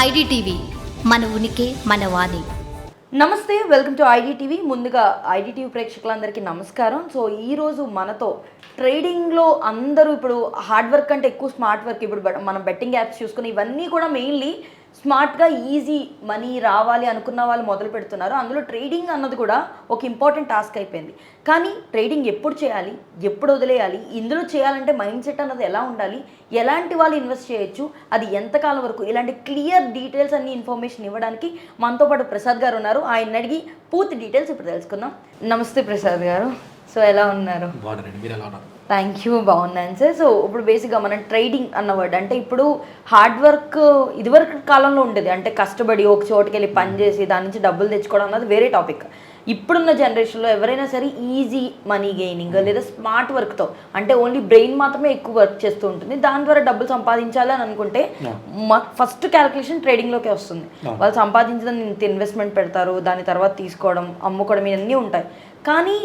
IDTV మన ఉనికి మన వాణి. నమస్తే వెల్కమ్ టు ఐడిటీవీ. ముందుగా ఐడిటీవీ ప్రేక్షకులందరికీ నమస్కారం. సో ఈ రోజు మనతో ట్రేడింగ్లో అందరూ ఇప్పుడు హార్డ్ వర్క్ అంటే ఎక్కువ స్మార్ట్ వర్క్ ఇప్పుడు మనం బెట్టింగ్ యాప్స్ చూసుకుని ఇవన్నీ కూడా మెయిన్లీ స్మార్ట్గా ఈజీ మనీ రావాలి అనుకున్న వాళ్ళు మొదలు పెడుతున్నారు. అందులో ట్రేడింగ్ అన్నది కూడా ఒక ఇంపార్టెంట్ టాస్క్ అయిపోయింది. కానీ ట్రేడింగ్ ఎప్పుడు చేయాలి? ఎప్పుడు వదిలేయాలి? ఇందులో చేయాలంటే మైండ్ సెట్ అన్నది ఎలా ఉండాలి? ఎలాంటి వాళ్ళు ఇన్వెస్ట్ చేయొచ్చు? అది ఎంతకాలం వరకు? ఇలాంటి క్లియర్ డీటెయిల్స్ అన్ని ఇన్ఫర్మేషన్ ఇవ్వడానికి మనతో పాటు ప్రసాద్ గారు ఉన్నారు. ఆయన అడిగి పూర్తి డీటెయిల్స్ ఇప్పుడు తెలుసుకుందాం. నమస్తే ప్రసాద్ గారు. సో ఎలా ఉన్నారు? బాగున్నారండి. మీరు ఎలా ఉన్నారు? థ్యాంక్ యూ బాగున్నాను సార్. సో ఇప్పుడు బేసిక్గా మనం ట్రేడింగ్ అన్న వర్డ్ అంటే ఇప్పుడు హార్డ్ వర్క్ ఇదివరకు కాలంలో ఉండేది అంటే కష్టపడి ఒక చోటుకి వెళ్ళి పని చేసి దాని నుంచి డబ్బులు తెచ్చుకోవడం అన్నది వేరే టాపిక్ ఇప్పుడున్న జనరేషన్లో ఎవరైనా సరే ఈజీ మనీ గెయినింగ్ లేదా స్మార్ట్ వర్క్తో అంటే ఓన్లీ బ్రెయిన్ మాత్రమే ఎక్కువ వర్క్ చేస్తూ ఉంటుంది. దాని ద్వారా డబ్బులు సంపాదించాలి అని అనుకుంటే ఫస్ట్ క్యాలిక్యులేషన్ ట్రేడింగ్లోకి వస్తుంది. వాళ్ళు సంపాదించిన ఇంత ఇన్వెస్ట్మెంట్ పెడతారు దాని తర్వాత తీసుకోవడం అమ్ముకోవడం ఇవన్నీ ఉంటాయి. కానీ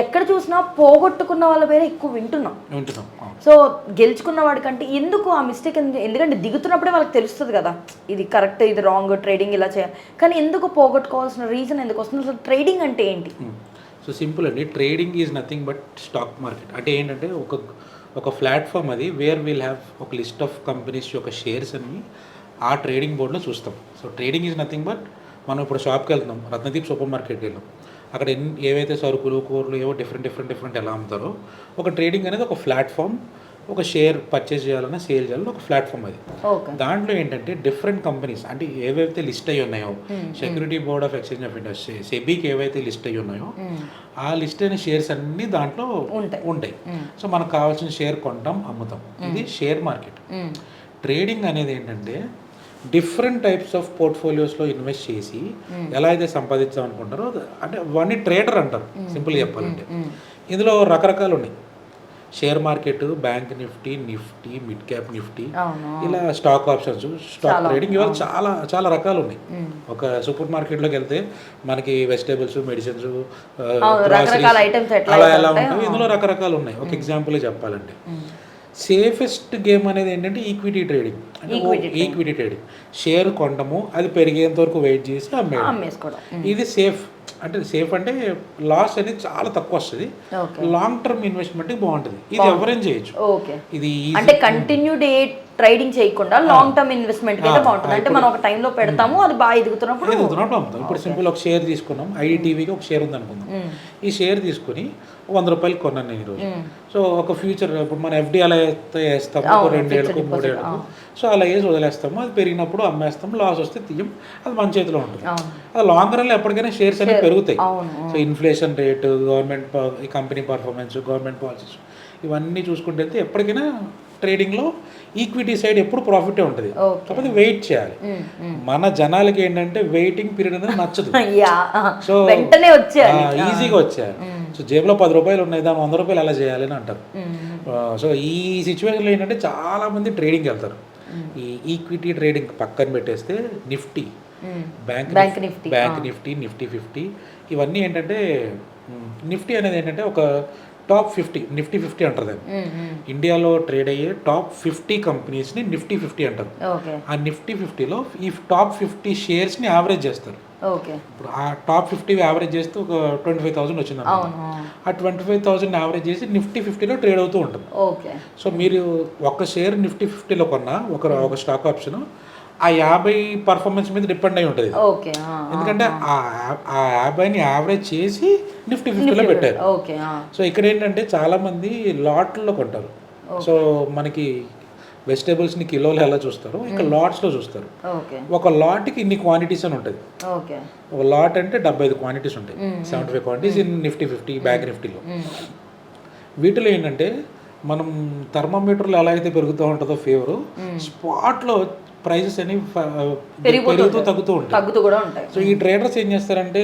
ఎక్కడ చూసినా పోగొట్టుకున్న వాళ్ళ పేరే ఎక్కువ వింటున్నాం. వింటున్నాం. సో గెలుచుకున్న వాడికంటే ఎందుకు ఆ మిస్టేక్ ఎందుకంటే దిగుతున్నప్పుడే వాళ్ళకి తెలుస్తుంది కదా. ఇది కరెక్ట్ ఇది రాంగ్ ట్రేడింగ్ ఇలా చేయాలి కానీ ఎందుకు పోగొట్టుకోవాల్సిన రీజన్ ఎందుకు వస్తుంది? అసలు ట్రేడింగ్ అంటే ఏంటి? సో సింపుల్ అండి. Trading is nothing but stock market అంటే ఏంటంటే ఒక ఒక ప్లాట్ఫామ్ అది వేర్ విల్ హ్యావ్ ఒక లిస్ట్ ఆఫ్ కంపెనీస్ యొక్క షేర్స్ అన్ని ఆ ట్రేడింగ్ బోర్డులో చూస్తాం. So trading is nothing but మనం ఇప్పుడు షాప్కి వెళ్తున్నాం. రత్నదీప్ సూపర్ మార్కెట్కి వెళ్ళాం. అక్కడ ఎన్ని ఏవైతే సరుకులు కూరలు ఏవో డిఫరెంట్ డిఫరెంట్ డిఫరెంట్ ఎలా అమ్ముతారో ఒక ట్రేడింగ్ అనేది ఒక ప్లాట్ఫామ్ ఒక షేర్ పర్చేస్ చేయాలన్నా సేల్ చేయాలన్నా ఒక ప్లాట్ఫామ్ అది. దాంట్లో ఏంటంటే డిఫరెంట్ కంపెనీస్ అంటే ఏవైతే లిస్ట్ అయ్యి ఉన్నాయో security board of exchange of India సెబీకి ఏవైతే లిస్ట్ అయ్యి ఉన్నాయో ఆ లిస్ట్ అయిన షేర్స్ అన్ని దాంట్లో. ఉంటాయి. సో మనకు కావాల్సిన షేర్ కొంటాం అమ్ముతాం. ఇది షేర్ మార్కెట్ ట్రేడింగ్ అనేది ఏంటంటే డిఫరెంట్ టైప్స్ ఆఫ్ పోర్ట్ఫోలియోస్లో ఇన్వెస్ట్ చేసి ఎలా అయితే సంపాదించాం అనుకుంటారో అంటే వాడిని ట్రేడర్ అంటారు సింపుల్గా చెప్పాలంటే. ఇందులో రకరకాలు ఉన్నాయి. Share market bank Nifty Nifty mid cap Nifty ఇలా స్టాక్ ఆప్షన్స్ స్టాక్ ట్రేడింగ్ ఇవాళ చాలా చాలా రకాలు ఉన్నాయి. ఒక సూపర్ మార్కెట్లోకి వెళ్తే మనకి వెజిటేబుల్స్ మెడిసిన్స్ items ఎట్లా అలా ఎలా ఉంటాయో, ఉంటాయి ఇందులో రకరకాలు ఉన్నాయి. ఒక ఎగ్జాంపుల్ చెప్పాలంటే. సేఫెస్ట్ గేమ్ అనేది ఏంటంటే equity trading. Equity trading. Share కొనడము అది పెరిగేంత వరకు వెయిట్ చేసి అమ్మేయడం. ఇది సేఫ్. అంటే సేఫ్ అంటే లాస్ అనేది చాలా తక్కువ వస్తుంది. లాంగ్ టర్మ్ ఇన్వెస్ట్మెంట్ బాగుంటుంది. ఇది ఎవరైనా చేయొచ్చు? ఓకే. ఇది అంటే కంటిన్యూ డే ట్రేడింగ్ చేయకుండా లాంగ్ టర్మ్ ఇన్వెస్ట్మెంట్ అయితే బాగుంటుంది. అంటే మనం ఒక టైంలో పెడతాము అది బాగా ఎదుగుతున్నప్పుడు ఎదుగుతున్నప్పుడు అమ్ముతాం. ఇప్పుడు సింపుల్ ఒక షేర్ తీసుకున్నాం ఐడిటీవీకి ఒక షేర్ ఉంది అనుకుందాం ఈ షేర్ తీసుకుని వంద రూపాయలు కొన్నాను నేను ఈరోజు సో ఒక ఫ్యూచర్ ఇప్పుడు మన ఎఫ్డి అలా అయితే వేస్తాము రెండేళ్ళకు మూడేళ్ళకు సో అలా వేసి వదిలేస్తాము. అది పెరిగినప్పుడు అమ్మేస్తాము లాస్ వస్తే తీయం అది మన చేతిలో ఉంటుంది. అది లాంగ్ రన్లో ఎప్పటికైనా షేర్స్ అనేవి పెరుగుతాయి. So inflation rate government company performance government policies ఇవన్నీ చూసుకుంటే ఎప్పటికైనా ట్రేడింగ్లో ఈక్విటీ సైడ్ ఎప్పుడు ప్రాఫిటే ఉంటుంది. కాకపోతే వెయిట్ చేయాలి. ఉమ్, ఉమ్. మన జనాలకి ఏంటంటే వెయిటింగ్ పీరియడ్ అనేది నచ్చదు. సో వెంటనే వచ్చేయాలి. ఈజీగా వచ్చారు సో జేబులో పది రూపాయలు ఉన్నాయి దాని వంద రూపాయలు అలా చేయాలి అని అంటారు. సో ఈ సిచ్యువేషన్లో ఏంటంటే చాలా మంది ట్రేడింగ్ వెళ్తారు. ఈ ఈక్విటీ ట్రేడింగ్ పక్కన పెట్టేస్తే Nifty bank bank Nifty Nifty fifty ఇవన్నీ ఏంటంటే నిఫ్టీ అనేది ఏంటంటే ఒక టాప్ ఫిఫ్టీ నిఫ్టీ ఫిఫ్టీ అంటారు దాన్ని. ఇండియాలో ట్రేడ్ అయ్యే టాప్ ఫిఫ్టీ కంపెనీస్ని నిఫ్టీ ఫిఫ్టీ అంటారు. ఆ నిఫ్టీ ఫిఫ్టీలో ఈ టాప్ ఫిఫ్టీ షేర్స్ని యావరేజ్ చేస్తారు. ఇప్పుడు ఆ టాప్ ఫిఫ్టీ యావరేజ్ చేస్తే ఒక ట్వంటీ ఫైవ్ థౌసండ్ వచ్చింది ఆ ట్వంటీ ఫైవ్ థౌసండ్ యావరేజ్ చేసి నిఫ్టీ ఫిఫ్టీలో ట్రేడ్ అవుతూ ఉంటుంది. ఓకే. సో మీరు ఒక షేర్ నిఫ్టీ ఫిఫ్టీలో కొన్నా ఒక ఒక స్టాక్ ఆప్షన్ ఆ యాభై పర్ఫార్మెన్స్ మీద డిపెండ్ అయి ఉంటుంది. ఎందుకంటే ఆ. యాభైని యావరేజ్ చేసి నిఫ్టీ ఫిఫ్టీలో పెట్టారు. సో ఇక్కడ ఏంటంటే చాలామంది లాట్లో కొంటారు. సో మనకి వెజిటేబుల్స్ని కిలోలు ఎలా చూస్తారు? ఇక్కడ లాట్స్లో చూస్తారు. ఓకే. ఒక లాట్కి ఇన్ని క్వాంటిటీస్ అని ఉంటుంది. ఓకే. ఒక లాట్ అంటే డెబ్బై ఐదు క్వాంటిటీస్ ఉంటాయి. Seventy five quantities in Nifty fifty bank నిఫ్టీలో వీటిలో ఏంటంటే మనం థర్మామీటర్లో ఎలా అయితే పెరుగుతూ ఉంటుందో ఫీవర్ స్పాట్లో ప్రైజెస్ అనేవి పెరుగుతూ తగ్గుతూ ఉంటాయి. తగ్గుతూ కూడా ఉంటాయి. సో ఈ ట్రేడర్స్ ఏం చేస్తారంటే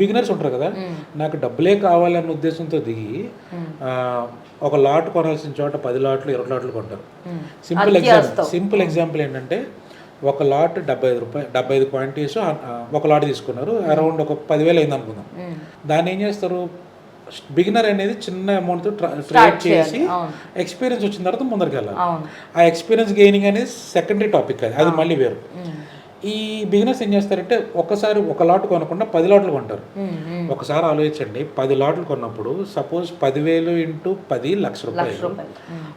బిగినర్స్ ఉంటారు కదా నాకు డబ్బులే కావాలన్న ఉద్దేశంతో దిగి ఆ, ఒక లాట్ కొనాల్సిన చోట పది లాట్లు ఇరవై లాట్లు కొంటారు. సింపుల్ ఎగ్జాంపుల్ సింపుల్ ఎగ్జాంపుల్ ఏంటంటే ఒక లాట్ డెబ్బై ఐదు రూపాయలు డెబ్బై ఐదు క్వాంటిటీస్ ఒక లాట్ తీసుకున్నారు. అరౌండ్ ఒక పదివేలు అయింది అనుకుందాం దాన్ని ఏం చేస్తారు? బిగినర్ అనేది చిన్న అమౌంట్తో ట్రేడ్ చేసి ఎక్స్పీరియన్స్ వచ్చిన తర్వాత ముందరికి వెళ్ళాలి. ఆ ఎక్స్పీరియన్స్ గెయినింగ్ అనేది సెకండరీ టాపిక్ అది. అది మళ్ళీ వేరు. ఈ బిజినెస్ ఏం చేస్తారంటే ఒక్కసారి ఒక లాట్ కొనకుండా పది లాట్లు కొంటారు. ఒకసారి ఆలోచించండి. పది లాట్లు కొన్నప్పుడు సపోజ్ పదివేలు ఇంటూ పది లక్ష రూపాయలు.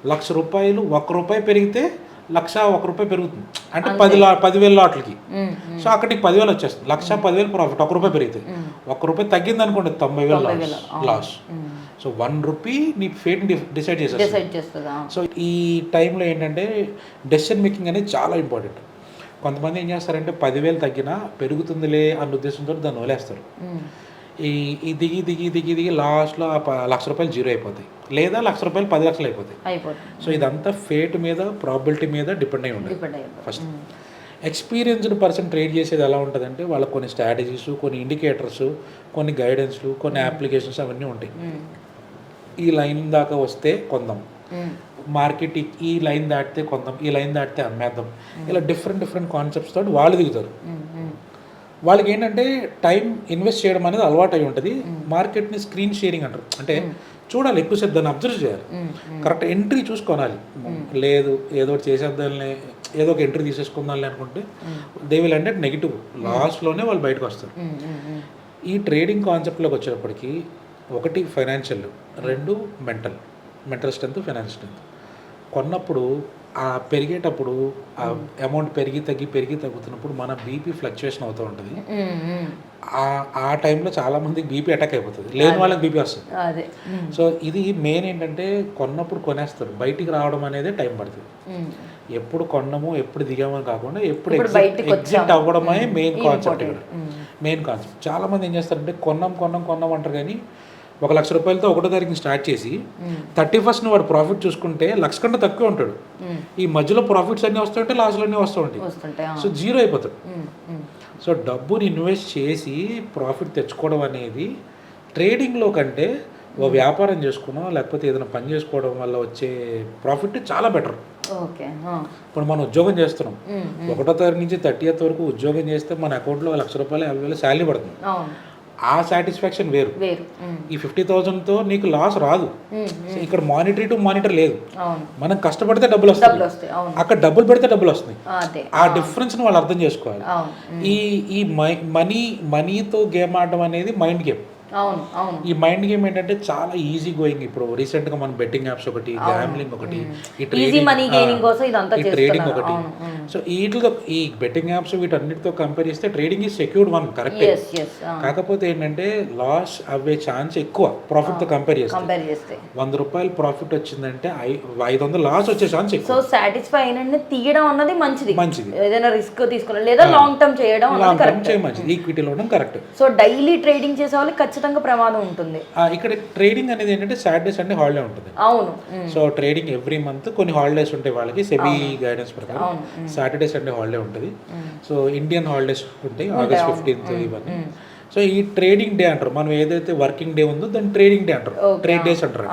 లక్ష రూపాయలు. ఒక రూపాయి పెరిగితే లక్ష ఒక రూపాయి పెరుగుతుంది. అంటే పది లా పదివేల లాట్లకి. సో అక్కడ నీకు పదివేలు వచ్చేస్తుంది. లక్ష పదివేలు ప్రాఫిట్. ఒక రూపాయి పెరిగితే. ఒక రూపాయి తగ్గింది అనుకోండి తొంభై వేలు లాస్ సో వన్ రూపీ నీ ఫేట్ డిసైడ్ చేసేస్తుంది. సో ఈ టైంలో ఏంటంటే డెసిషన్ మేకింగ్ అనేది చాలా ఇంపార్టెంట్ కొంతమంది ఏం చేస్తారంటే పదివేలు తగ్గినా పెరుగుతుందిలే అన్న ఉద్దేశంతో దాన్ని వదిలేస్తారు. ఈ ఈ దిగి దిగి దిగి దిగి లాస్ట్లో లక్ష రూపాయలు జీరో అయిపోతాయి. లేదా లక్ష రూపాయలు పది లక్షలు అయిపోతాయి. సో ఇదంతా ఫేట్ మీద ప్రాబిలిటీ మీద డిపెండ్ అయి అయిపోతుంది ఫస్ట్ ఎక్స్పీరియన్స్డ్ పర్సన్ ట్రేడ్ చేసేది ఎలా ఉంటుందంటే వాళ్ళకి కొన్ని స్ట్రాటజీస్ కొన్ని ఇండికేటర్స్ కొన్ని గైడెన్స్లు కొన్ని అప్లికేషన్స్ అవన్నీ ఉంటాయి. ఈ లైన్ దాకా వస్తే కొందాం. మార్కెట్ ఈ- ఈ లైన్ దాటితే కొందాం ఈ లైన్ దాటితే అమ్మేద్దాం. ఇలా డిఫరెంట్ డిఫరెంట్ కాన్సెప్ట్స్ తోటి వాళ్ళు దిగుతారు. వాళ్ళకి ఏంటంటే టైం ఇన్వెస్ట్ చేయడం అనేది అలవాటు అయి ఉంటుంది మార్కెట్ని స్క్రీన్ షేరింగ్ అంటారు. అంటే చూడాలి ఎక్కువసేపు దాన్ని అబ్జర్వ్ చేయాలి. కరెక్ట్ ఎంట్రీ చూసుకోవాలి లేదు ఏదో ఒకటి చేసేద్దాంలే ఏదో ఒక ఎంట్రీ తీసేసుకుందాంలే అనుకుంటే దే విల్ అంటే నెగిటివ్ లాస్ట్లోనే వాళ్ళు బయటకు వస్తారు. ఈ ట్రేడింగ్ కాన్సెప్ట్లోకి వచ్చేటప్పటికి ఒకటి ఫైనాన్షియల్ రెండు mental mental strength financial strength కొన్నప్పుడు ఆ పెరిగేటప్పుడు ఆ అమౌంట్ పెరిగి తగ్గి పెరిగి తగ్గుతున్నప్పుడు మన బీపీ ఫ్లక్చుయేషన్ అవుతూ ఉంటుంది. ఆ ఆ టైంలో చాలా మందికి బీపీ అటాక్ అయిపోతుంది. లేని వాళ్ళకి బీపీ వస్తుంది. సో ఇది మెయిన్ ఏంటంటే కొన్నప్పుడు కొనేస్తారు. బయటికి రావడం అనేది టైం పడుతుంది. ఎప్పుడు కొన్నాము ఎప్పుడు దిగాము అని కాకుండా ఎప్పుడు ఎగ్జిట్ అవ్వడమే మెయిన్ కాన్సెప్ట్ ఇక్కడ. మెయిన్ కాన్సెప్ట్ చాలా మంది ఏం చేస్తారంటే కొన్నాం కొన్నాం కొన్నాం అంటారు కానీ ఒక లక్ష రూపాయలతో ఒకటో తారీఖుని స్టార్ట్ చేసి థర్టీ ఫస్ట్ వాడు ప్రాఫిట్ చూసుకుంటే లక్ష కంటే తక్కువ ఉంటాడు. ఈ మధ్యలో ప్రాఫిట్స్ అన్నీ వస్తుంటే లాస్లోనే వస్తూ ఉంటాయి. సో జీరో అయిపోతాడు. సో డబ్బుని ఇన్వెస్ట్ చేసి ప్రాఫిట్ తెచ్చుకోవడం అనేది ట్రేడింగ్లో కంటే ఓ వ్యాపారం చేసుకున్నాం లేకపోతే ఏదైనా పని చేసుకోవడం వల్ల వచ్చే ప్రాఫిట్ చాలా బెటర్. ఓకే ఇప్పుడు మనం ఉద్యోగం చేస్తున్నాం. ఒకటో తారీఖు నుంచి థర్టీ వరకు ఉద్యోగం చేస్తే మన అకౌంట్లో లక్ష రూపాయలు యాభై వేలు శాలరీ పడుతుంది. ఆ సాటిస్ఫాక్షన్ వేరు. ఈ ఫిఫ్టీ థౌజండ్తో నీకు లాస్ రాదు. సో ఇక్కడ మానిటరీ టు మానిటర్ లేదు. అవును. మనం కష్టపడితే డబ్బులు వస్తాయి. డబ్బులు వస్తాయి అవును. అక్కడ డబ్బులు పెడితే డబ్బులు వస్తున్నాయి. అదే. ఆ డిఫరెన్స్ని వాళ్ళు అర్థం చేసుకోవాలి. అవును ఈ ఈ మనీ మనీతో గేమ్ ఆడడం అనేది మైండ్ గేమ్ అవును అవును. ఈ మైండ్ గేమ్ ఏంటంటే చాలా ఈజీ గోయింగ్ ఇప్పుడు రీసెంట్గా మన బెట్టింగ్ యాప్స్ ఒకటి గ్యామ్లింగ్ ఒకటి ఈ ఈజీ trading- మనీ గెయినింగ్ కోసం ఇదంతా ట్రేడింగ్ ఒకటి. సో వీటితో ఈ బెట్టింగ్ యాప్స్ వీటన్నిటితో కంపేర్ చేస్తే trading is secured one correct కాకపోతే ఏంటంటే లాస్ అవ్వే ఛాన్స్ ఎక్కువ ప్రాఫిట్తో కంపేర్ చేస్తే. వంద రూపాయలు ప్రాఫిట్ వచ్చిందంటే ఐదు వందలు లాస్ వచ్చే ఛాన్స్ ఎక్కువ. సో సాటిస్ఫై అయిన తీయడం అన్నది మంచిది. మంచిది. ఏదైనా రిస్క్ తీసుకోవడం లేదా లాంగ్ టర్మ్ చేయడం లాంగ్ టర్మ్ మంచిది. ఈక్విటీలో ఉండడం కరెక్ట్ సో డైలీ ట్రేడింగ్ చేసే వాళ్ళకి ఖచ్చితంగా ప్రమాదం ఉంటుంది. ఇక్కడ ట్రేడింగ్ అనేది ఏంటంటే సాటర్డే సండే హాలిడే ఉంటుంది. అవును. సో ట్రేడింగ్ ఎవ్రీ మంత్ కొన్ని హాలిడేస్ ఉంటాయి వాళ్ళకి సెబీ గైడెన్స్ ప్రకారం. సాటర్డే సండే హాలిడే ఉంటుంది. సో ఇండియన్ హాలిడేస్ ఉంటాయి ఆగస్ట్ ఫిఫ్టీన్త్ ఇవన్నీ. సో ఈ ట్రేడింగ్ డే అంటారు. మనం ఏదైతే వర్కింగ్ డే ఉందో దాన్ని ట్రేడింగ్ డే అంటారు. ట్రేడ్ డేస్ అంటారు.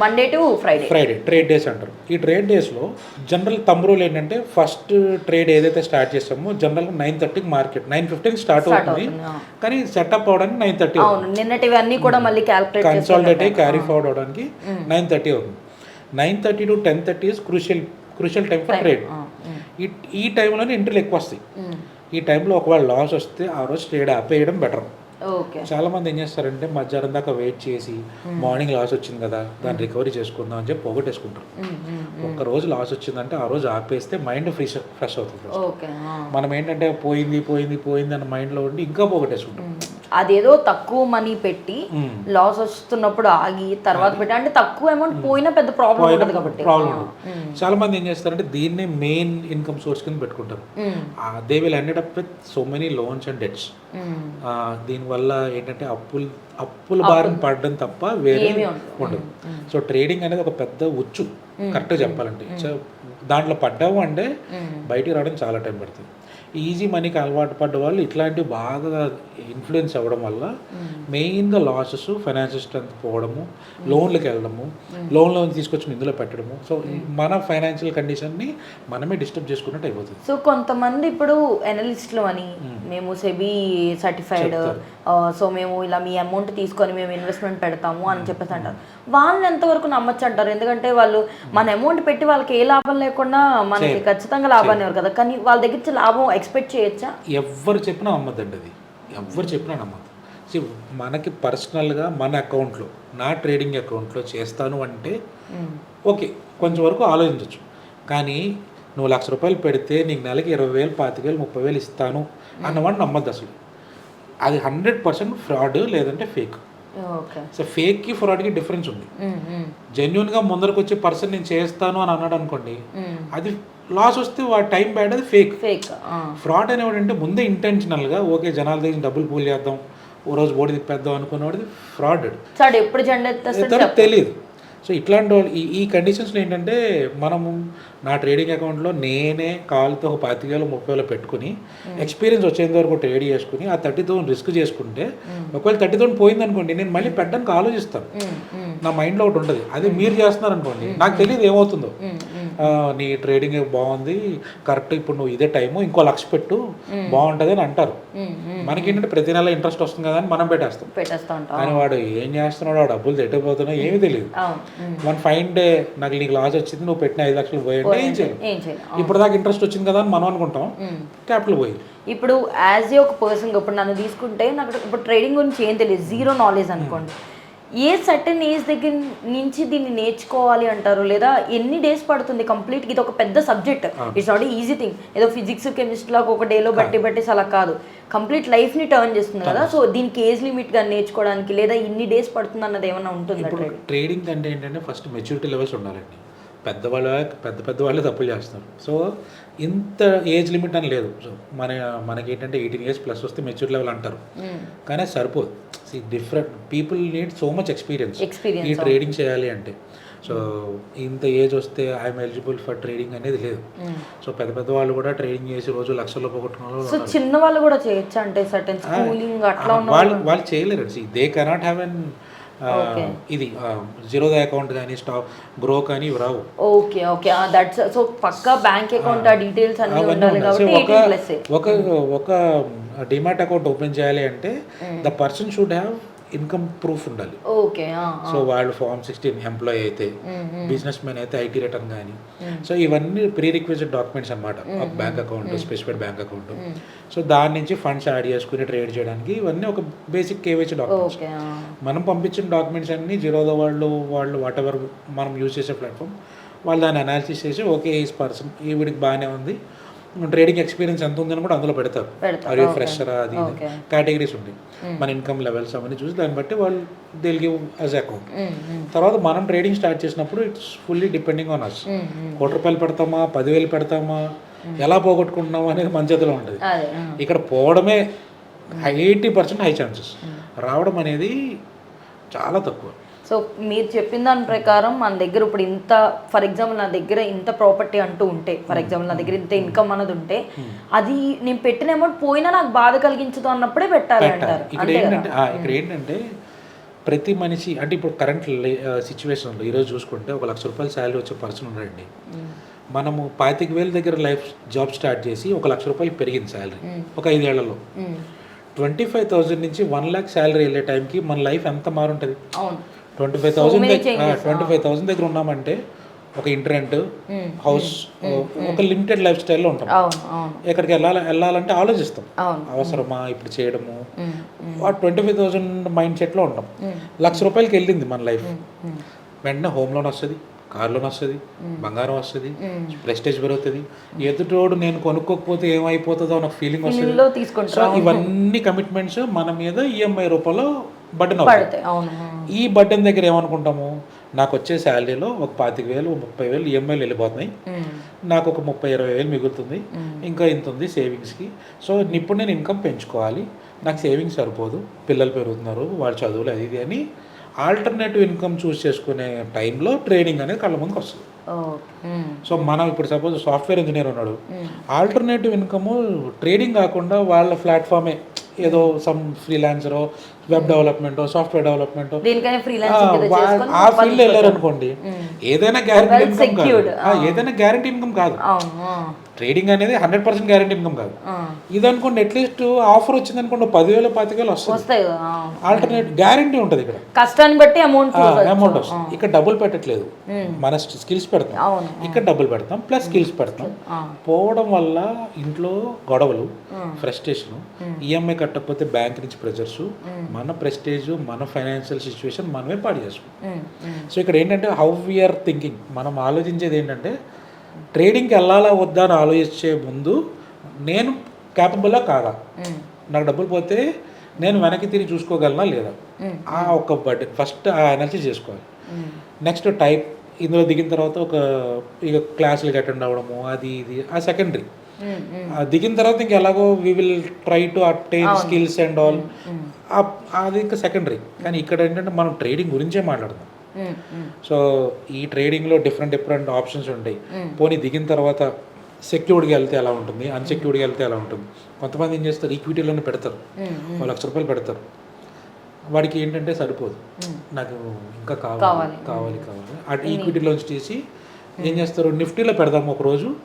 Monday to Friday Friday trade days అంటారు. ఈ ట్రేడ్ డేస్లో జనరల్ తమ్ రూల్ ఏంటంటే ఫస్ట్ ట్రేడ్ ఏదైతే స్టార్ట్ చేస్తామో జనరల్గా నైన్ థర్టీకి మార్కెట్ నైన్ ఫిఫ్టీన్ స్టార్ట్ అవుతుంది. కానీ సెటప్ అవడానికి నైన్ థర్టీ అవును. నిన్నటివి అన్నీ కూడా మళ్ళీ క్యాల్కులేట్ కన్సాలిడేట్ అయ్యి క్యారీ ఫార్వర్డ్ అవడానికి నైన్ థర్టీ అవుతుంది. Nine thirty to ten thirty is crucial crucial time for trade ఈ ఈ టైంలోనే ఎంట్రీలు ఎక్కువ వస్తాయి. ఈ టైంలో ఒకవేళ లాస్ వస్తే ఆ రోజు ట్రేడ్ ఆపేయడం బెటర్ చాలా మంది ఏం చేస్తారంటే మధ్యాహ్నం దాకా వెయిట్ చేసి మార్నింగ్ లాస్ వచ్చింది కదా దాన్ని రికవరీ చేసుకుందాం అని చెప్పి పోగొట్టేసుకుంటారు. ఒక్క రోజు లాస్ వచ్చిందంటే ఆ రోజు ఆపేస్తే మైండ్ ఫ్రెష్ ఫ్రెష్ అవుతుంది ఓకే మనం ఏంటంటే పోయింది పోయింది పోయింది అన్న మైండ్లో ఉండి ఇంకా పోగొట్టేసుకుంటాం. అదేదో తక్కువ మనీ పెట్టి లాస్ వస్తున్నప్పుడు ఆగి తర్వాత పెట్టి అంటే తక్కువ అమౌంట్ పోయినా పెద్ద ప్రాబ్లం ఉండదు కాబట్టి. ప్రాబ్లం చాలా మంది ఏం చేస్తారంటే దీన్నే మెయిన్ ఇన్కమ్ సోర్స్ కింద పెట్టుకుంటారు. They will ended up with so many loans and debts దీనివల్ల ఏంటంటే అప్పులు అప్పుల భారం పడడం తప్ప వేరే ఉండదు. సో ట్రేడింగ్ అనేది ఒక పెద్ద ఉచ్చు. కరెక్ట్గా చెప్పాలంటే. దాంట్లో పడ్డాము అంటే బయటికి రావడం చాలా టైం పడుతుంది. ఈజీ మనీకి అలవాటు పడ్డ వాళ్ళు ఇట్లాంటివి బాగా ఇన్ఫ్లుయెన్స్ అవ్వడం వల్ల మెయిన్గా లాసెస్ ఫైనాన్షియల్ స్ట్రెంత్ పోవడము లోన్లకు వెళ్ళడము లోన్లో తీసుకొచ్చి ఇందులో పెట్టడము. సో మన ఫైనాన్షియల్ కండిషన్ని మనమే డిస్టర్బ్ చేసుకున్నట్టు అయిపోతుంది. సో కొంతమంది ఇప్పుడు ఎనలిస్ట్లు అని మేము సెబీ సర్టిఫైడ్ సో మేము ఇలా మీ అమౌంట్ తీసుకొని మేము ఇన్వెస్ట్మెంట్ పెడతాము అని చెప్పేసి అంటారు. వాళ్ళని ఎంతవరకు నమ్మచ్చు అంటారు? ఎందుకంటే వాళ్ళు మన అమౌంట్ పెట్టి వాళ్ళకి ఏ లాభం లేకుండా మనకి ఖచ్చితంగా లాభాన్ని ఇవ్వరు కదా. కానీ వాళ్ళ దగ్గర లాభం ఎక్స్పెక్ట్ చేయొచ్చా? ఎవ్వరు చెప్పినా నమ్మద్దండి అది. ఎవ్వరు చెప్పినా నమ్మద్దు. See, మనకి పర్సనల్గా మన అకౌంట్లో నా ట్రేడింగ్ అకౌంట్లో చేస్తాను అంటే ఓకే కొంచెం వరకు ఆలోచించవచ్చు కానీ నువ్వు లక్ష రూపాయలు పెడితే నీకు నెలకి ఇరవై వేలు పాతిక వేలు ముప్పై వేలు ఇస్తాను అన్నవాడిని నమ్మద్దు అసలు. అది హండ్రెడ్ పర్సెంట్ ఫ్రాడ్ లేదంటే ఫేక్. సో ఫేక్కి ఫ్రాడ్కి డిఫరెన్స్ ఉంది. జెన్యున్గా ముందరకు వచ్చే పర్సన్ నేను చేస్తాను అని అన్నాడు అనుకోండి అది లాస్ వస్తే వాడి టైం బ్యాడ్ అది ఫేక్. ఫేక్ ఫ్రాడ్ అనేవాడు అంటే ముందే ఇంటెన్షనల్గా ఓకే జనాల దగ్గర డబ్బులు పూల్ చేద్దాం ఓ రోజు బోడి తిప్పేద్దాం అనుకున్నవాడిది ఫ్రాడ్. ఎప్పుడు తెలియదు సో ఇట్లాంటి వాళ్ళు ఈ ఈ కండిషన్స్లో ఏంటంటే మనము నా ట్రేడింగ్ అకౌంట్లో నేనే కాలుతో ఒక పాతిక వేలు ముప్పై వేలు పెట్టుకుని ఎక్స్పీరియన్స్ వచ్చేంత వరకు ట్రేడ్ చేసుకుని ఆ థర్టీ థౌసండ్ రిస్క్ చేసుకుంటే ఒకవేళ థర్టీ థౌసండ్ పోయింది అనుకోండి నేను మళ్ళీ పెట్టడానికి ఆలోచిస్తాను. నా మైండ్లో ఒకటి ఉంటుంది. అదే మీరు చేస్తున్నారు అనుకోండి నాకు తెలియదు ఏమవుతుందో. నీ ట్రేడింగ్ బాగుంది కరెక్ట్ ఇప్పుడు నువ్వు ఇదే టైము ఇంకో లక్ష పెట్టు బాగుంటుంది అని అంటారు. మనకేంటంటే ప్రతి నెల ఇంట్రెస్ట్ వస్తుంది కదా అని మనం పెట్టేస్తాం. కానీ వాడు ఏం చేస్తున్నాడో ఆ డబ్బులు తిట్టకపోతున్నా ఏమీ తెలియదు. వన్ ఫైన్ డే నాకు నీకు లాస్ వచ్చింది నువ్వు పెట్టిన ఐదు లక్షలు పోయంటే ఏం ఇప్పుడు దాకా ఇంట్రెస్ట్ వచ్చింది కదా అని మనం అనుకుంటాం. క్యాపిటల్ పోయింది ఇప్పుడు యాజ్ ఏ ఒక పర్సన్ ఇప్పుడు నన్ను తీసుకుంటే నాకు ఇప్పుడు ట్రేడింగ్ గురించి ఏం తెలియదు. జీరో నాలెడ్జ్ అనుకోండి. ఏ సర్టన్ ఏజ్ దగ్గర నుంచి దీన్ని నేర్చుకోవాలి అంటారు? లేదా ఎన్ని డేస్ పడుతుంది? కంప్లీట్ ఇది ఒక పెద్ద subject it's not easy thing ఏదో ఫిజిక్స్ కెమిస్ట్రీ లాగా ఒక డేలో బట్టి బట్టేసి అలా కాదు. కంప్లీట్ లైఫ్ని టర్న్ చేస్తుంది కదా. సో దీనికి ఏజ్ లిమిట్గా నేర్చుకోవడానికి లేదా ఇన్ని డేస్ పడుతుంది అన్నది ఏమైనా ఉంటుందా ట్రేడింగ్ అంటే ఏంటంటే ఫస్ట్ మెచ్యూరిటీ లెవెల్స్ ఉండాలండి. పెద్దవాళ్ళ పెద్ద పెద్ద వాళ్ళే తప్పులు చేస్తారు. సో ఇంత ఏజ్ లిమిట్ అని లేదు. సో మన మనకి ఏంటంటే ఎయిటీన్ ఇయర్స్ ప్లస్ వస్తే మెచ్యూర్ లెవెల్ అంటారు. కానీ సరిపోదు. See different people need so much experience ఈ ట్రేడింగ్ చేయాలి అంటే. సో ఇంత ఏజ్ వస్తే ఐఎమ్ ఎలిజిబుల్ ఫర్ ట్రేడింగ్ అనేది లేదు. సో పెద్ద పెద్ద వాళ్ళు కూడా ట్రేడింగ్ చేసి రోజు లక్షల్లో పోగొట్టుకున్న వాళ్ళు సో చిన్న వాళ్ళు కూడా చేయొచ్చా? అంటే సర్టన్ స్కూలింగ్ అట్లా వాళ్ళు వాళ్ళు? చేయలేరు. దే కెనాట్ హ్యావ్ ఎన్ ఇది జీరో అకౌంట్ కానీ స్టాక్ గ్రో కానీ ఇవి రావు. Okay okay. దట్స్ సో పక్కా బ్యాంక్ అకౌంట్ ఆ డీటెయిల్స్ అన్ని ఉండాలి కాబట్టి ఒక ఒక డిమాట్ అకౌంట్ ఓపెన్ చేయాలి అంటే the person should have income proof ఉండాలి. ఓకే సో వాళ్ళు ఫార్మ్ సిక్స్టీన్ ఎంప్లాయ్ అయితే బిజినెస్ మ్యాన్ అయితే ఐటీ రిటర్న్ కానీ సో ఇవన్నీ ప్రీ రిక్వెజిట్ డాక్యుమెంట్స్ అనమాట ఒక bank account specified bank account. So దాని నుంచి ఫండ్స్ యాడ్ చేసుకుని ట్రేడ్ చేయడానికి ఇవన్నీ ఒక బేసిక్ కేవైసీ డాక్యుమెంట్స్. మనం పంపించిన డాక్యుమెంట్స్ అన్ని జీరోదో వాళ్ళు వాళ్ళు వాట్ ఎవర్ మనం యూజ్ చేసే ప్లాట్ఫామ్ వాళ్ళు దాన్ని అనాలిసిస్ చేసి ఓకే ఈ పర్సన్ ఈ వీడికి బాగానే ఉంది. ట్రేడింగ్ ఎక్స్పీరియన్స్ ఎంత ఉందని కూడా అందులో పెడతారు. అవి ఫ్రెషరా అది. కేటగిరీస్ ఉంటాయి. మన ఇన్కమ్ లెవెల్స్ అవన్నీ చూసి దాన్ని బట్టి వాళ్ళు దిల్ గివ్ యాజ్ అకౌంట్ తర్వాత మనం ట్రేడింగ్ స్టార్ట్ చేసినప్పుడు it's fully depending on us కోటి రూపాయలు పెడతామా? పదివేలు పెడతామా? ఎలా పోగొట్టుకుంటున్నామా అనేది మన చేతిలో ఉంటుంది. అదే. ఇక్కడ పోవడమే ఎయిటీ పర్సెంట్ హై ఛాన్సెస్ రావడం అనేది చాలా తక్కువ. సో మీరు చెప్పిన దాని ప్రకారం మన దగ్గర ఇప్పుడు ఇంత ఫర్ ఎగ్జాంపుల్ నా దగ్గర ఇంత ప్రాపర్టీ అంటూ ఉంటే ఫర్ ఎగ్జాంపుల్ నా దగ్గర ఇంత ఇన్కమ్ అన్నది ఉంటే అది నేను పెట్టిన అమౌంట్ పోయినా నాకు బాధ కలిగించదు అన్నప్పుడే పెట్టాలి అంటారు. ఇక్కడ కదా? ఏంటంటే ఆ, ఇక్కడ ఏంటంటే ప్రతి మనిషి అంటే ఇప్పుడు కరెంట్ సిచ్యువేషన్లో ఈరోజు చూసుకుంటే ఒక లక్ష రూపాయల శాలరీ వచ్చే పర్సన్ ఉన్నాడండి. మనము పాతిక వేల దగ్గర లైఫ్ జాబ్ స్టార్ట్ చేసి ఒక లక్ష రూపాయలు పెరిగింది శాలరీ ఒక ఐదేళ్ళలో. ట్వంటీ ఫైవ్ థౌసండ్ నుంచి వన్ ల్యాక్ శాలరీ వెళ్ళే టైంకి మన లైఫ్ ఎంత మారుంటుంది? అవును. Twenty five thousand twenty five thousand దగ్గర ఉన్నామంటే ఒక ఇంటరెంట్ హౌస్ ఒక లిమిటెడ్ లైఫ్ స్టైల్లో ఉంటాం. ఎక్కడికి వెళ్ళాలి వెళ్ళాలంటే ఆలోచిస్తాం. అవును. అవసరమా ఇప్పుడు చేయడము? ట్వంటీ ఫైవ్ థౌసండ్ మైండ్ సెట్లో ఉంటాం. లక్ష రూపాయలకి వెళ్ళింది మన లైఫ్ వెంటనే హోమ్ లోన్ వస్తుంది కార్ లోన్ వస్తుంది బంగారం వస్తుంది ప్రెస్టేజ్ పెరుగుతుంది. ఎదుటోడు నేను కొనుక్కోకపోతే ఏమైపోతుందో అన్న ఫీలింగ్ వస్తుంది. ఇవన్నీ కమిట్మెంట్స్ మన మీద ఈఎంఐ రూపంలో బటన్ ఈ బటన్ దగ్గర ఏమనుకుంటాము? నాకు వచ్చే శాలరీలో ఒక పాతిక వేలు ముప్పై వేలు ఈఎంఐలు వెళ్ళిపోతున్నాయి. ఉమ్, నాకు ఒక ముప్పై ఇరవై వేలు మిగులుతుంది. ఇంకా ఇంత ఉంది సేవింగ్స్కి. సో ఇప్పుడు నేను ఇన్కమ్ పెంచుకోవాలి. నాకు సేవింగ్స్ సరిపోదు. పిల్లలు పెరుగుతున్నారు. వాళ్ళ చదువులు అది ఇది అని ఆల్టర్నేటివ్ ఇన్కమ్ చూస్ చేసుకునే టైంలో ట్రైనింగ్ అనేది కళ్ళ ముందుకు వస్తుంది. సో మనం ఇప్పుడు సపోజ్ సాఫ్ట్వేర్ ఇంజనీర్ ఉన్నాడు. ఆల్టర్నేటివ్ ఇన్కమ్ ట్రేడింగ్ కాకుండా వాళ్ళ ప్లాట్ఫామే ఏదో సమ్ ఫ్రీలాన్సరో వెబ్ డెవలప్మెంటో సాఫ్ట్వేర్ డెవలప్మెంటో ఆ ఫీల్డ్ వెళ్ళారు అనుకోండి ఏదైనా గ్యారంటీ ఇన్కమ్ కాదు. ఏదైనా గ్యారంటీ ఇన్కమ్ కాదు. ట్రేడింగ్ అనేది హండ్రెడ్ పర్సెంట్ గ్యారెంటీ ఇన్కమ్ కాదు. ఇది అనుకోండి అట్లీస్ట్ ఆఫర్ వచ్చింది అనుకోండి పదివేలు పాతికేలు వస్తాయి. ఆల్టర్నేట్ గ్యారెంటీ ఉంటుంది ఇక్కడ. కష్టాన్ని బట్టి అమౌంట్ అమౌంట్ వస్తుంది. ఇక్కడ డబ్బులు పెట్టట్లేదు. మన స్కిల్స్ పెడతాం. ఇక్కడ డబ్బులు పెడతాం ప్లస్ స్కిల్స్ పెడతాం. పోవడం వల్ల ఇంట్లో గొడవలు ఫ్రస్ట్రేషన్ ఈఎంఐ కట్టకపోతే బ్యాంక్ నుంచి ప్రెజర్స్ మన ప్రెస్టేజ్ మన ఫైనాన్షియల్ సిచ్యువేషన్ మనమే పాడు చేసుకుంటాం. సో ఇక్కడ ఏంటంటే హౌ వీఆర్ థింకింగ్ మనం ఆలోచించేది ఏంటంటే ట్రేడింగ్కి వెళ్ళాలా వద్దా అని ఆలోచించే ముందు నేను క్యాపబుల్లా కాదా? నాకు డబ్బులు పోతే నేను వెనక్కి తిరిగి చూసుకోగలనా లేదా. ఆ ఒక్క బడ్జెట్ ఫస్ట్ ఆ అనాలిసిస్ చేసుకోవాలి. నెక్స్ట్ టైప్ ఇందులో దిగిన తర్వాత ఒక ఇక క్లాసులకి అటెండ్ అవ్వడము అది ఇది ఆ సెకండరీ దిగిన తర్వాత ఇంక ఎలాగో we will try to attain skills and all అది ఇంకా సెకండరీ కానీ ఇక్కడ ఏంటంటే మనం ట్రేడింగ్ గురించే మాట్లాడదాం సో ఈ ట్రేడింగ్లో డిఫరెంట్ డిఫరెంట్ ఆప్షన్స్ ఉంటాయి. పోనీ దిగిన తర్వాత సెక్యూర్డ్గా వెళ్తే ఎలా ఉంటుంది? అన్సెక్యూర్డ్గా వెళ్తే ఎలా ఉంటుంది? కొంతమంది ఏం చేస్తారు? ఈక్విటీలోనే పెడతారు. ఒక లక్ష రూపాయలు పెడతారు. వాడికి ఏంటంటే సరిపోదు. నాకు ఇంకా కావాలి. కావాలి. కావాలి అటు ఈక్విటీలోంచి తీసి ఏం చేస్తారు? నిఫ్టీలో పెడదాం ఒక రోజు.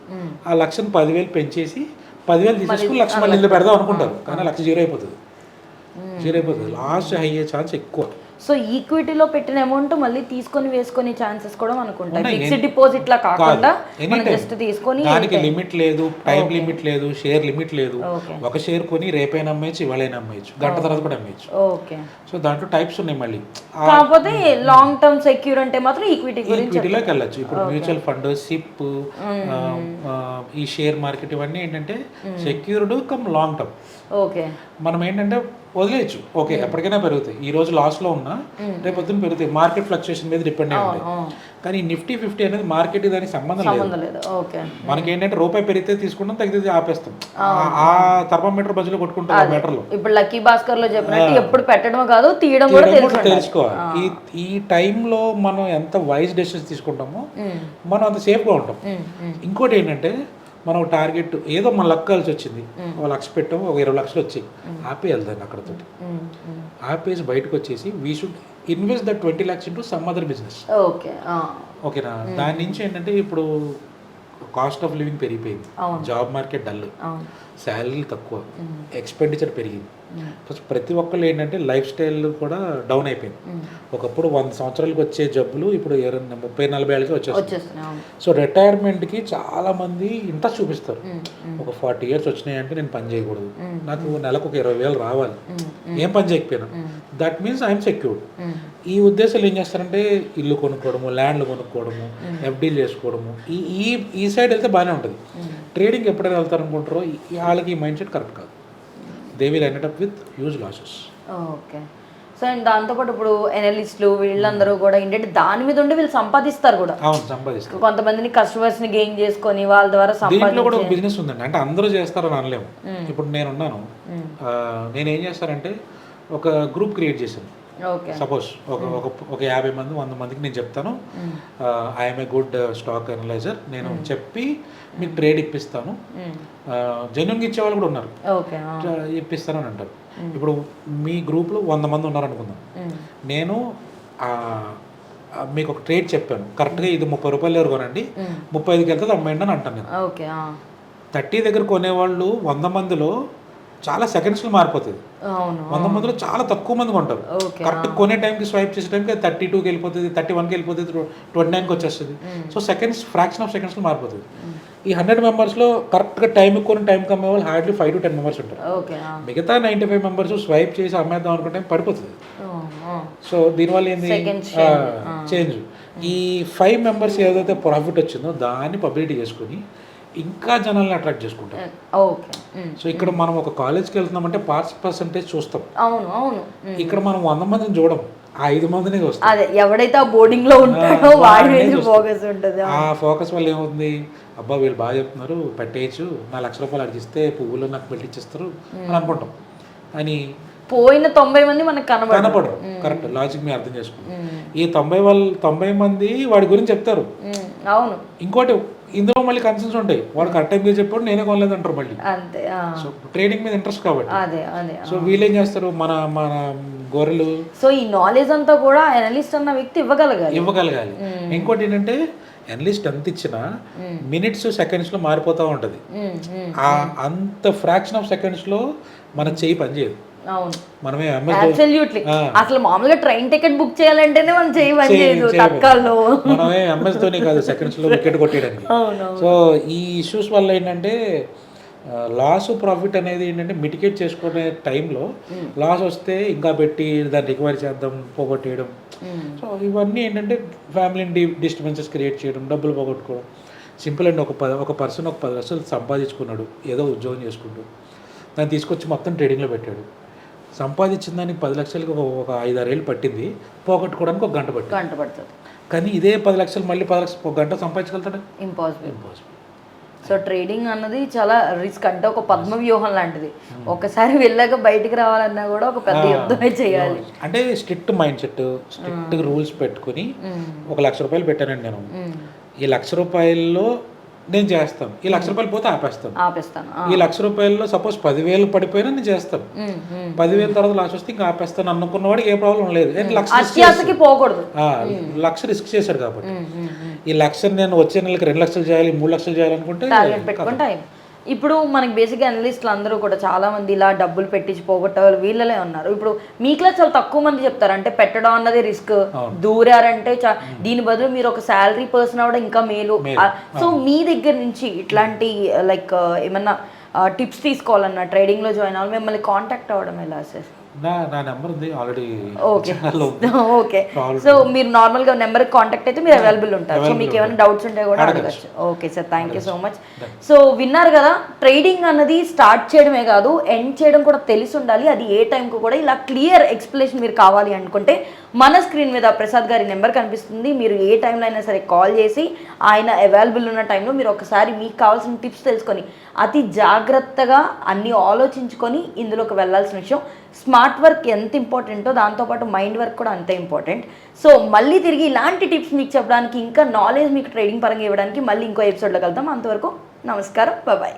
ఆ లక్షను పదివేలు పెంచేసి పదివేలు తీసేసుకుని లక్ష మళ్ళీ పెడదాం అనుకుంటారు. కానీ లక్ష జీరో అయిపోతుంది. జీరో అయిపోతుంది లాస్ట్ అయ్యే ఛాన్స్ ఎక్కువ. సో ఈక్విటీలో పెట్టిన అమౌంట్ మళ్ళీ తీసుకొని వేసుకునే ఛాన్సెస్ కూడా మనకు ఉంటాయి. ఫిక్స్డ్ డిపాజిట్ లా కాకుండా. మనం జస్ట్ తీసుకొని దానికి లిమిట్ లేదు టైం లిమిట్ లేదు షేర్ లిమిట్ లేదు. ఒక షేర్ కొని రేపైనా అమ్మేయచ్చు ఇవాళైనా అమ్మేయచ్చు. గంట తర్వాత కూడా అమ్మేయచ్చు. ఓకే సో దాంట్లో టైప్స్ ఉన్నాయి మళ్ళీ. కాకపోతే లాంగ్ టర్మ్ సెక్యూర్ అంటే మాత్రం ఈక్విటీ గురించి ఈక్విటీలోకి వెళ్ళచ్చు. ఇప్పుడు మ్యూచువల్ ఫండ్ సిప్ ఈ షేర్ మార్కెట్ ఇవన్నీ ఏంటంటే secured come long term okay మనం ఏంటంటే వదిలేయచ్చు. ఓకే ఎప్పటికైనా పెరుగుతాయి. ఈ రోజు లాస్లో ఉన్నా రేపు పొద్దున్న పెరుగుతాయి. మార్కెట్ ఫ్లక్చుయేషన్ మీద డిపెండ్ అయి ఉంటాయి. కానీ నిఫ్టీ ఫిఫ్టీ అనేది మార్కెట్ దానికి సంబంధం లేదు. సంబంధం లేదు. ఓకే. మనకి ఏంటంటే రూపాయి పెరిగితే తీసుకుంటాం తగ్గితే ఆపేస్తాం. ఆ- థర్మోమీటర్ బజ్జులో కొట్టుకుంటాం ఆ మీటర్లో ఇప్పుడు లక్కీ భాస్కర్లో చెప్పినట్టు ఎప్పుడు పెట్టడం కాదు తీయడం కూడా తెలుసుకోవాలి. ఈ టైంలో మనం ఎంత వైజ్ డెసిషన్స్ తీసుకుంటామో ఉమ్, మనం అంత సేఫ్గా ఉంటాం. ఇంకోటి ఏంటంటే మనం టార్గెట్ ఏదో మన లక్ కలిసి వచ్చింది. ఒక లక్ష పెట్టాం ఒక ఇరవై లక్షలు వచ్చాయి. ఆపే వెళ్దాం అక్కడతో. ఆపేసి బయటకు వచ్చేసి we should invest the twenty lakhs into some other business ఓకేనా? దాని నుంచి ఏంటంటే ఇప్పుడు కాస్ట్ ఆఫ్ లివింగ్ పెరిగిపోయింది. జాబ్ మార్కెట్ డల్ శాలరీలు తక్కువ. ఎక్స్పెండిచర్ పెరిగింది. ప్రతి ఒక్కళ్ళు ఏంటంటే లైఫ్ స్టైల్ కూడా డౌన్ అయిపోయింది. ఒకప్పుడు వంద సంవత్సరాలకు వచ్చే జబ్బులు ఇప్పుడు ఇరవై ముప్పై నలభై ఏళ్ళకి వచ్చేస్తున్నాయి. సో రిటైర్మెంట్కి చాలా మంది ఇంట్రెస్ట్ చూపిస్తారు. ఒక ఫార్టీ ఇయర్స్ వచ్చినాయంటే నేను పని చేయకూడదు. నాకు నెలకు ఒక ఇరవై వేలు రావాలి. ఏం పని చేయకపోయినా. దట్ మీన్స్ ఐఎమ్ సెక్యూర్డ్ ఈ ఉద్దేశాలు ఏం చేస్తారంటే ఇల్లు కొనుక్కోవడము ల్యాండ్లు కొనుక్కోవడము ఎఫ్డీలు చేసుకోవడము. ఈ ఈ సైడ్ వెళ్తే బాగానే ఉంటుంది. ట్రేడింగ్ ఎప్పుడైనా వెళ్తారు అనుకుంటారో ఈ వాళ్ళకి ఈ మైండ్ సెట్ కరెక్ట్ కాదు. They will end up with huge losses okay so and దాంతోపాటు ఇప్పుడు ఎనలిస్టులు వీళ్ళందరూ కూడా ఏంటంటే దాని మీద ఉండి వీళ్ళు సంపాదిస్తారు కూడా. అవును సంపాదిస్తారు. కొంతమందిని కస్టమర్స్ని గెయిన్ చేసుకొని వాళ్ళ ద్వారా దీంట్లో కూడా ఒక బిజినెస్ ఉందండి. అంటే అందరూ చేస్తారని అనలేము. ఇప్పుడు నేనున్నాను. ఆ, నేను ఏం చేస్తానంటే ఒక గ్రూప్ క్రియేట్ చేశాను. సపోజ్ ఒక ఒక ఒక యాభై మంది వంద మందికి నేను చెప్తాను. I'm a good stock analyser నేను చెప్పి మీకు ట్రేడ్ ఇప్పిస్తాను. జెన్యున్గా ఇచ్చే వాళ్ళు కూడా ఉన్నారు. ఇప్పిస్తాను అని అంటారు. ఇప్పుడు మీ గ్రూప్లో వంద మంది ఉన్నారనుకుందాం. నేను మీకు ఒక ట్రేడ్ చెప్పాను. కరెక్ట్గా ఇది ముప్పై రూపాయలు ఎవరు కొనండి. ముప్పై ఐదుకి వెళ్తే అమ్మాయండి అని అంటాను నేను. థర్టీ దగ్గర కొనేవాళ్ళు వంద మందిలో చాలా సెకండ్స్లో మారిపోతుంది వంద మందిలో చాలా తక్కువ మంది ఓకే. కరెక్ట్ కొనే టైంకి స్వైప్ చేసే టైంకి థర్టీ టూకి వెళ్ళిపోతుంది థర్టీ వన్కి వెళ్ళిపోతుంది ట్వంటీ నైన్కి వచ్చేస్తుంది. సో సెకండ్స్ ఫ్రాక్షన్ ఆఫ్ సెకండ్స్లో మారిపోతుంది ఈ హండ్రెడ్ మెంబర్స్లో కరెక్ట్గా టైంకి కొని టైంకి అమ్మే వాళ్ళు hardly five to ten members ఉంటారు. మిగతా నైంటీ ఫైవ్ మెంబర్స్ స్వైప్ చేసి అమ్మేద్దాం అనుకుంటే పడిపోతుంది. సో దీనివల్ల ఏంది? చేంజ్ ఈ ఫైవ్ మెంబర్స్ ఏదైతే ప్రాఫిట్ వచ్చిందో దాన్ని పబ్లిసిటీ చేసుకొని ఇంకా జనాల్ని అట్రాక్ట్ చేసుకుంటాం ఓకే. సో ఇక్కడ మనం ఒక కాలేజ్కి వెళ్తున్నామంటే పార్ట్స్ పర్సంటేజ్ చూస్తాం. అవును అవును. ఇక్కడ మనం వంద మందిని చూడం. ఆ ఐదు మందినే చూస్తాం. అదే ఎవడైతే ఆ బోర్డింగ్లో ఉంటాడో వాడి మీద. ఫోకస్ ఉంటుంది. ఆ ఫోకస్ వల్ల ఏమవుతుంది? అబ్బా వీళ్ళు బాగా చెప్తున్నారు పెట్టేయచ్చు. నా లక్ష రూపాయలు అడిగిస్తే పువ్వులు నాకు పెట్టిచ్చేస్తారు అని అనుకుంటాం. అని పోయిన తొంభై మంది మనకు కనబడరు. కనపడరు కరెక్ట్. లాజిక్ మీరు అర్థం చేసుకోండి ఈ తొంభై వాళ్ళు తొంభై మంది వాడి గురించి చెప్తారు. అవును. ఇంకోటి ఇందులో మళ్ళీ కన్సర్న్స్ ఉంటాయి. వాడు కరెక్ట్ టైంకి చెప్పాడు నేనే కొనలేదు అంటారు మళ్ళీ. అంతే. సో ట్రేడింగ్ మీద ఇంట్రెస్ట్ కాబట్టి. అదే అదే సో వీళ్ళు ఏం చేస్తారు? మన మన గొర్రెలు సో ఈ నాలెడ్జ్ అంతా కూడా అనలిస్ట్ అన్న వ్యక్తి ఇవ్వగలగాలి. ఇవ్వగలగాలి. ఇంకోటి ఏంటంటే ఎన్లిస్ట్ ఎంత ఇచ్చినా మినిట్స్ సెకండ్స్లో మారిపోతూ ఉంటుంది. అంత ఫ్రాక్షన్ ఆఫ్ సెకండ్స్లో మన చెయ్యి పనిచేయదు. మనమే అబ్సల్యూట్లీ. అసలు మామూలుగా ట్రైన్ టికెట్ బుక్ చేయాలంటేనే మనం చేయి పని చేయదు చేయలేము. తత్కాల్లో మనమే ఎంఎస్ కాదు సెకండ్స్లో వికెట్ కొట్టేయడానికి. సో ఈ ఇష్యూస్ వల్ల ఏంటంటే లాస్ ప్రాఫిట్ అనేది ఏంటంటే మిటికేట్ చేసుకునే టైంలో లాస్ వస్తే ఇంకా పెట్టి దాన్ని రికవరీ చేద్దాం పోగొట్టేయడం. సో ఇవన్నీ ఏంటంటే ఫ్యామిలీని డి డిస్టర్బెన్సెస్ క్రియేట్ చేయడం డబ్బులు పోగొట్టుకోవడం. సింపుల్ అండి ఒక ప ఒక పర్సన్ ఒక పది లక్షలు సంపాదించుకున్నాడు ఏదో ఉద్యోగం చేసుకుంటూ. దాన్ని తీసుకొచ్చి మొత్తం ట్రేడింగ్లో పెట్టాడు. సంపాదించిన దానికి పది లక్షలకి ఒక ఒక ఐదారేళ్ళు పట్టింది. పోగొట్టుకోవడానికి ఒక గంట పట్టింది. గంట పడుతుంది. కానీ ఇదే పది లక్షలు మళ్ళీ పది లక్షలు ఒక గంట సంపాదించగలుగుతాడు? ఇంపాసిబుల్ ఇంపాసిబుల్ సో ట్రేడింగ్ అన్నది చాలా రిస్క్ అంటే ఒక పద్మ వ్యూహం లాంటిది. ఒకసారి వెళ్ళాక బయటికి రావాలన్నా కూడా ఒక పెద్ద యుద్ధమే చేయాలి. అంటే strict mind set strict rules పెట్టుకుని ఒక లక్ష రూపాయలు పెట్టానండి నేను. ఈ లక్ష రూపాయల్లో నేను చేస్తాను ఈ లక్ష రూపాయలు పోతే ఆపేస్తాను ఆపేస్తాను. ఈ లక్ష రూపాయల్లో సపోజ్ పదివేలు పడిపోయినా నేను చేస్తాను. పదివేల తర్వాత లాస్ట్ వస్తే ఇంకా ఆపేస్తాను అనుకున్నవాడికి ఏ ప్రాబ్లం లేదు. పోకూడదు. లక్ష రిస్క్ చేశాడు కాబట్టి. ఈ లక్ష నేను వచ్చే నెలకి రెండు లక్షలు చేయాలి మూడు లక్షలు చేయాలనుకుంటే. ఇప్పుడు మనకి బేసిక్గా అనలిస్టులు అందరూ కూడా చాలా మంది ఇలా డబ్బులు పెట్టించి పోగొట్టే వాళ్ళు వీళ్ళలే ఉన్నారు. ఇప్పుడు మీకులా చాలా తక్కువ మంది చెప్తారు. అంటే పెట్టడం అన్నది రిస్క్ దూరారంటే దీని బదులు మీరు ఒక శాలరీ పర్సన్ అవడం ఇంకా మేలు. సో మీ దగ్గర నుంచి ఇట్లాంటి లైక్ ఏమన్నా టిప్స్ తీసుకోవాలన్నా trading లో జాయిన్ అవ్వాలి మిమ్మల్ని కాంటాక్ట్ అవ్వడం ఎలా సార్ నా నా నెంబర్ ఉంది. Already okay. సో మీరు నార్మల్గా నెంబర్ కాంటాక్ట్ అయితే మీరు అవైలబుల్ ఉంటారు. సో మీకు ఏమైనా డౌట్స్ ఉంటే కూడా అడగచ్చు. Okay sir thank you so much so విన్నారు కదా ట్రేడింగ్ అన్నది స్టార్ట్ చేయడమే కాదు ఎండ్ చేయడం కూడా తెలిసి ఉండాలి. అది ఏ టైంకు కూడా ఇలా క్లియర్ ఎక్స్ప్లెనేషన్ మీరు కావాలి అనుకుంటే మన స్క్రీన్ మీద ప్రసాద్ గారి నెంబర్ కనిపిస్తుంది. మీరు ఏ టైంలో అయినా సరే కాల్ చేసి ఆయన అవైలబుల్ ఉన్న టైంలో మీరు ఒకసారి మీకు కావాల్సిన టిప్స్ తెలుసుకొని అతి జాగ్రత్తగా అన్ని ఆలోచించుకొని ఇందులోకి వెళ్ళాల్సిన విషయం. స్మార్ట్ వర్క్ ఎంత ఇంపార్టెంటో దాంతోపాటు మైండ్ వర్క్ కూడా అంతే ఇంపార్టెంట్. సో మళ్ళీ తిరిగి ఇలాంటి టిప్స్ మీకు చెప్పడానికి ఇంకా నాలెడ్జ్ మీకు ట్రేడింగ్ పరంగా ఇవ్వడానికి మళ్ళీ ఇంకో ఎపిసోడ్లో కలుద్దాం. అంతవరకు నమస్కారం. బాయ్